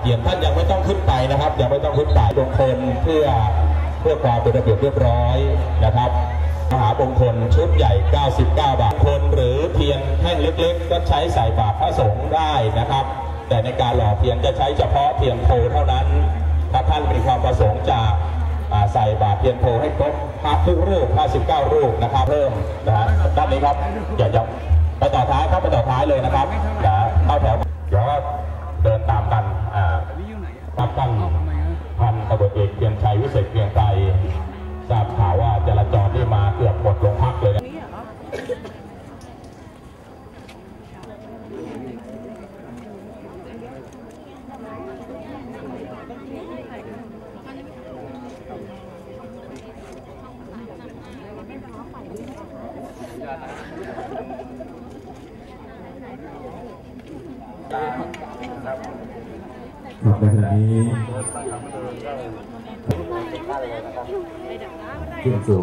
เทียนท่านยังไม่ต้องขึ้นไปนะครับ ยังไม่ต้องขึ้นไปมงคลเพื่อเพื่อความเป็นระเบียบเรียบร้อยนะครับมหามงคลชุดใหญ่ 99 บาทคนหรือเทียนแท่งเล็กๆ ก็ใช้ใส่บาตรพระสงฆ์ได้นะครับ แต่ในการหล่อเทียนจะใช้เฉพาะเทียนโพเท่านั้น ถ้าท่านมีความประสงค์จะใส่บาตรเทียนโพให้ครบพระทุกรูป59รูปนะครับ เพิ่มนะฮะด้านนี้ครับอย่าจะไปต่อท้ายครับไปต่อท้ายเลยนะครับ ครับท่านพันตำรวจเอกเกียงชัยวิเศษเกรียงไกรทราบข่าวว่าจราจรที่มาเกือบหมดโรงพักเลยนะครับ ในขณะนี้ขึ้นสู่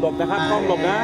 หลบนะครับกล้องหลบนะ